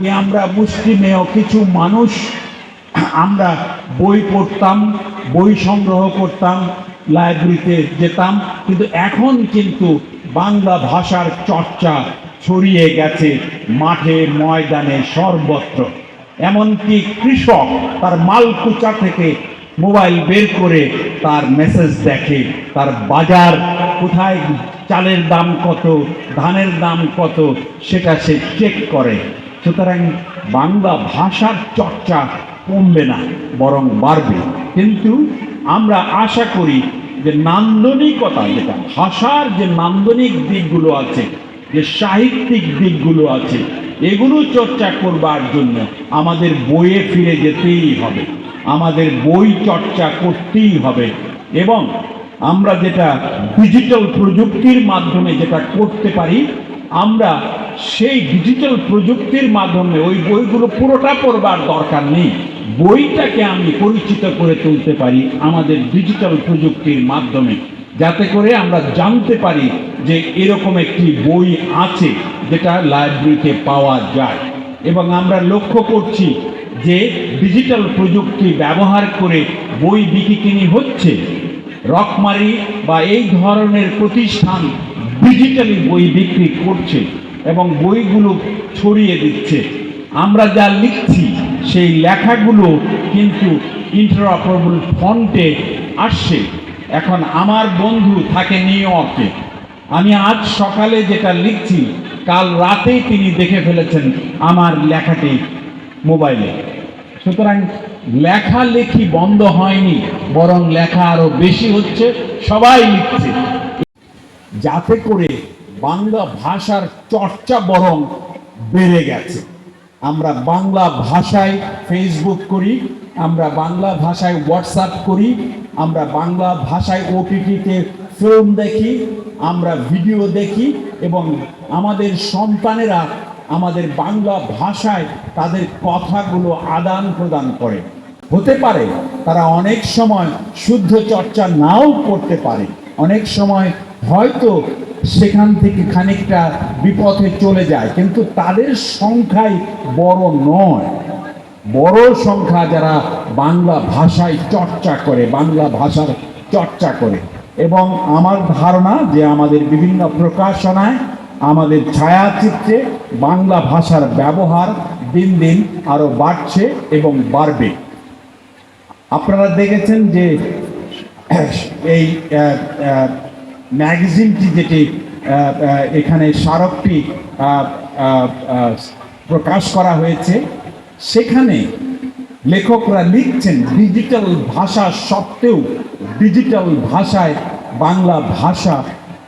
যে আমরা মুসলিমেও কিছু মানুষ, আমরা বই পড়তাম, বই সংগ্রহ করতাম, লাইব্রেরিতে যেতাম, কিন্তু এখন কিন্তু বাংলা ভাষার চর্চা ছড়িয়ে গেছে মাঠে, ময়দানে সর্বত্র। এমনকি কৃষক তার মালকুচা থেকে মোবাইল বের করে তার মেসেজ দেখে, তার বাজার কোথায়, চালের দাম কত, ধানের দাম কত, সেটা সে চেক করে। সুতরাং বাংলা ভাষার চর্চা কমবে না, বরং বাড়বে। কিন্তু আমরা আশা করি যে নান্দনিকতা, যেটা ভাষার যে নান্দনিক দিকগুলো আছে, যে সাহিত্যিক দিকগুলো আছে, এগুলো চর্চা করবার জন্য আমাদের বইয়ে ফিরে যেতেই হবে। আমাদের বই চর্চা করতেই হবে এবং আমরা যেটা ডিজিটাল প্রযুক্তির মাধ্যমে যেটা করতে পারি আমরা সেই ডিজিটাল প্রযুক্তির মাধ্যমে ওই বইগুলো পুরোটা পড়বার দরকার নেই। বইটাকে আমি পরিচিত করে তুলতে পারি আমাদের ডিজিটাল প্রযুক্তির মাধ্যমে। যাতে করে আমরা জানতে পারি যে এরকম একটি বই আছে যেটা লাইব্রেরিতে পাওয়া যায়। এবং আমরা লক্ষ্য করছি যে ডিজিটাল প্রযুক্তি ব্যবহার করে বই বিক্রি কিনি হচ্ছে। রকমারি বা এই ধরনের প্রতিষ্ঠান ডিজিটালি বই বিক্রি করছে এবং বইগুলো ছড়িয়ে দিচ্ছে। আমরা যা লিখছি, সেই লেখাগুলো কিন্তু ইন্টারঅপারেবল ফন্টে আসছে। এখন আমার বন্ধু থাকে নিউ ইয়র্কে। আমি আজ সকালে যেটা লিখছি, কাল রাতেই তিনি দেখে ফেলেছেন আমার লেখাটি মোবাইলে। সুতরাং লেখালেখি বন্ধ হয়নি, বরং লেখা আরও বেশি হচ্ছে, সবাই লিখছে। যাতে করে বাংলা ভাষার চর্চা বরং বেড়ে গেছে। আমরা বাংলা ভাষায় ফেসবুক করি, আমরা বাংলা ভাষায় হোয়াটসঅ্যাপ করি, আমরা বাংলা ভাষায় ওটিটিতে ফিল্ম দেখি, আমরা ভিডিও দেখি এবং আমাদের সন্তানেরা আমাদের বাংলা ভাষায় তাদের কথাগুলো আদান প্রদান করে। হতে পারে তারা অনেক সময় শুদ্ধ চর্চা নাও করতে পারে। অনেক সময় হয়তো সেখান থেকে খানিকটা বিপথে চলে যায়, কিন্তু তাদের সংখ্যাই বড় নয়। বড় সংখ্যা যারা বাংলা ভাষায় চর্চা করে, বাংলা ভাষার চর্চা করে। এবং আমার ধারণা যে আমাদের বিভিন্ন প্রকাশনায়, আমাদের ছায়াচিত্রে বাংলা ভাষার ব্যবহার দিন দিন আরও বাড়ছে এবং বাড়বে। আপনারা দেখেছেন যে এই ম্যাগাজিনটি যেটি এখানে স্মারকটি প্রকাশ করা হয়েছে, সেখানে লেখকরা লিখছেন, ডিজিটাল ভাষা সত্ত্বেও ডিজিটাল ভাষায় বাংলা ভাষা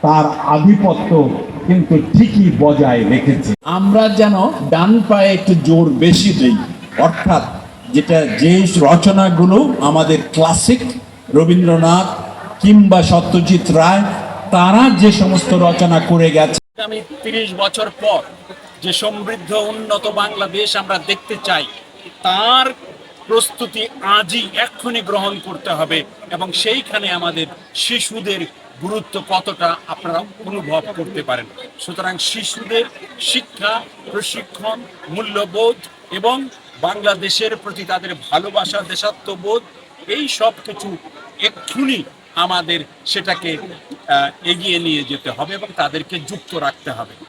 তার আধিপত্য কিন্তু ঠিকই বজায় রেখেছে। আমরা যেন ডান পায়ে একটু জোর বেশি দিই, অর্থাৎ যেটা যে রচনাগুলো আমাদের ক্লাসিক রবীন্দ্রনাথ কিংবা সত্যজিৎ রায়, তারা যে সমস্ত রচনা করে গেছে আগামী তিরিশ বছর পর যে সমৃদ্ধ উন্নত বাংলাদেশ আমরা দেখতে চাই, তার প্রস্তুতি আজই এক্ষুনি গ্রহণ করতে হবে এবং সেইখানে আমাদের শিশুদের গুরুত্ব কতটা আপনারা অনুভব করতে পারেন। সুতরাং শিশুদের শিক্ষা, প্রশিক্ষণ, মূল্যবোধ এবং বাংলাদেশের প্রতি তাদের ভালোবাসা, দেশাত্মবোধ এই সব কিছু এক্ষুনি আমাদের সেটাকে এগিয়ে নিয়ে যেতে হবে এবং তাদেরকে যুক্ত রাখতে হবে।